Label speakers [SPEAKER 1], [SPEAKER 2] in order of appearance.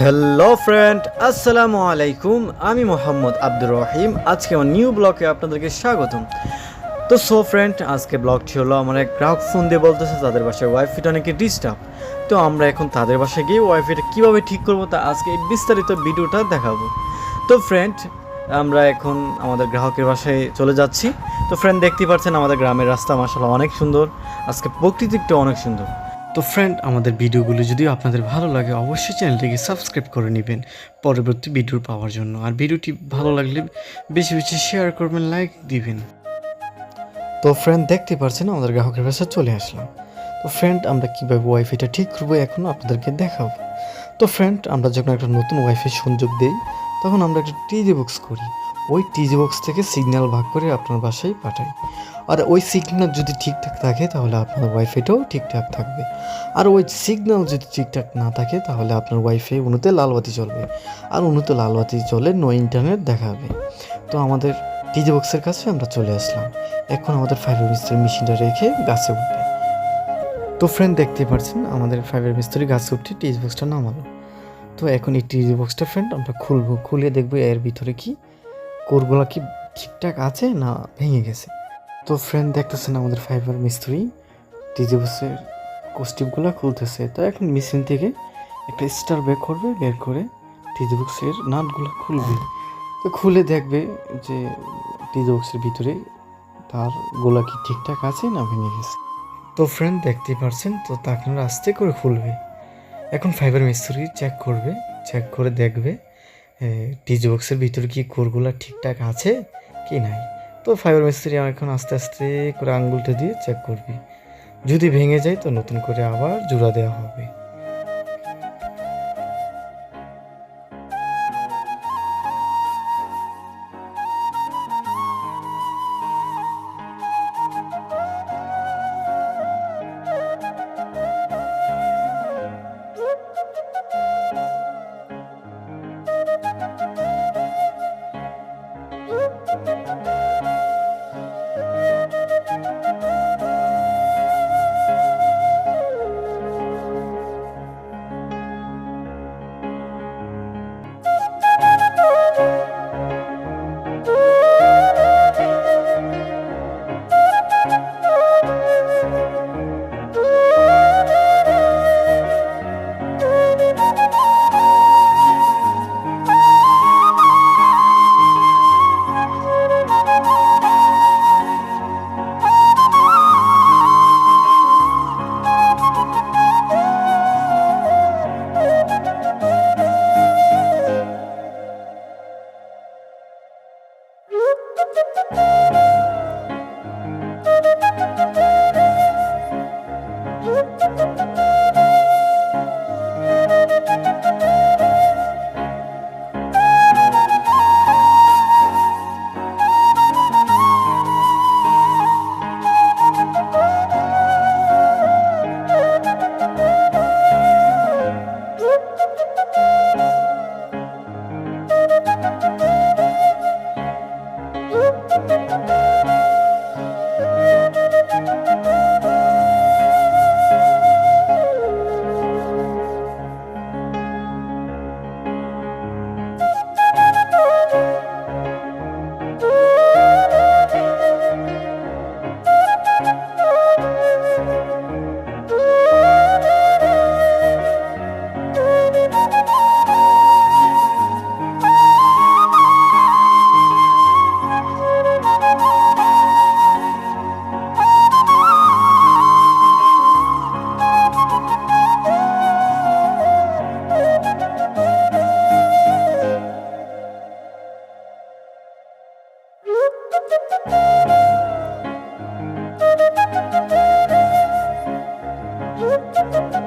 [SPEAKER 1] Hello friend আসসালামু আলাইকুম আমি মোহাম্মদ আব্দুর রহিম। আজকে আমার নিউ ব্লগে আপনাদেরকে স্বাগতম। তো সো ফ্রেন্ড আজকে ব্লগটি হলো আমার এক গ্রাহক ফোন দিয়ে বলতেছে, তাদের বাসায় ওয়াইফাইটা অনেকে ডিস্টার্ব তো, আমরা এখন তাদের বাসায় গিয়ে ওয়াইফাইটা কীভাবে ঠিক করব তা আজকে এই বিস্তারিত ভিডিওটা দেখাবো। তো ফ্রেন্ড আমরা এখন আমাদের গ্রাহকের বাসায় চলে যাচ্ছি। তো ফ্রেন্ড দেখতেই পাচ্ছেন আমাদের গ্রামের রাস্তা মাসাল্লাহ অনেক সুন্দর। আজকে প্রকৃতিকটা অনেক সুন্দর। তো ফ্রেন্ড আমাদের ভিডিওগুলো যদি আপনাদের ভালো লাগে, অবশ্যই চ্যানেলটিকে সাবস্ক্রাইব করে নেবেন পরবর্তী ভিডিও পাওয়ার জন্য। আর ভিডিওটি ভালো লাগলে বেশি বেশি শেয়ার করবেন লাইক দিবেন। তো ফ্রেন্ড দেখতে পাচ্ছেন আমাদের গ্রাহকের বাসায় চলে আসলাম। তো ফ্রেন্ড আমরা কীভাবে ওয়াইফাইটা ঠিক করব এখন আপনাদেরকে দেখাবো। তো ফ্রেন্ড আমরা যখন একটা নতুন ওয়াইফাই সংযোগ দেই, তখন আমরা একটা টিজি বক্স করি। ওই টিজি বক্স থেকে সিগন্যাল ভাগ করে আপনার বাসায় পাঠাই। আর ওই সিগন্যাল যদি ঠিকঠাক থাকে তাহলে আপনার ওয়াইফাইটাও ঠিকঠাক থাকবে। আর ওই সিগন্যাল যদি ঠিকঠাক না থাকে তাহলে আপনার ওয়াইফাই উনুতে লালবাতি জ্বলবে। আর উনুতে লালবাতি জ্বলে নো ইন্টারনেট দেখাবে। তো আমাদের টিজি বক্সের কাছে আমরা চলে আসলাম। এখন আমাদের ফাইবার মিস্ত্রি মেশিনটা রেখে গাছে উঠবে। তো ফ্রেন্ড দেখতে পাচ্ছেন আমাদের ফাইবার মিস্ত্রি গাছে উঠে টিজি বক্সটা নামালো। তো এখন এই টিজি বক্সটা ফ্রেন্ড আমরা খুলবো। খুলে দেখব এর ভিতরে কি কোরগুলো কি ঠিকঠাক আছে না ভেঙে গেছে? তো ফ্রেন্ড দেখতেছেন আমাদের ফাইবার মিস্ত্রি টিজি বক্সের কস্টিপগুলো খুলতেছে। তো এখন মেশিন থেকে একটা স্টার বের করবে, বের করে টিজি বক্সের নাটগুলো খুলবে। তো খুলে দেখবে যে টিজি বক্সের ভিতরে তার গোলা কি ঠিকঠাক আছে না ভেঙে গেছে। তো ফ্রেন্ড দেখতেই পারছেন, তো তা আপনারা আস্তে করে খুলবে। এখন ফাইবার মিস্ত্রি চেক করবে চেক করে দেখবে টিজি বক্সের ভিতরে কি কোরগুলো ঠিকঠাক আছে কি নাই? তো ফাইবার মিস্ত্রি এখন আস্তে আস্তে করে আঙ্গুলটা দিয়ে চেক করবি। যদি ভেঙে যায় তো নতুন করে আবার জোড়া দেওয়া হবে। thank you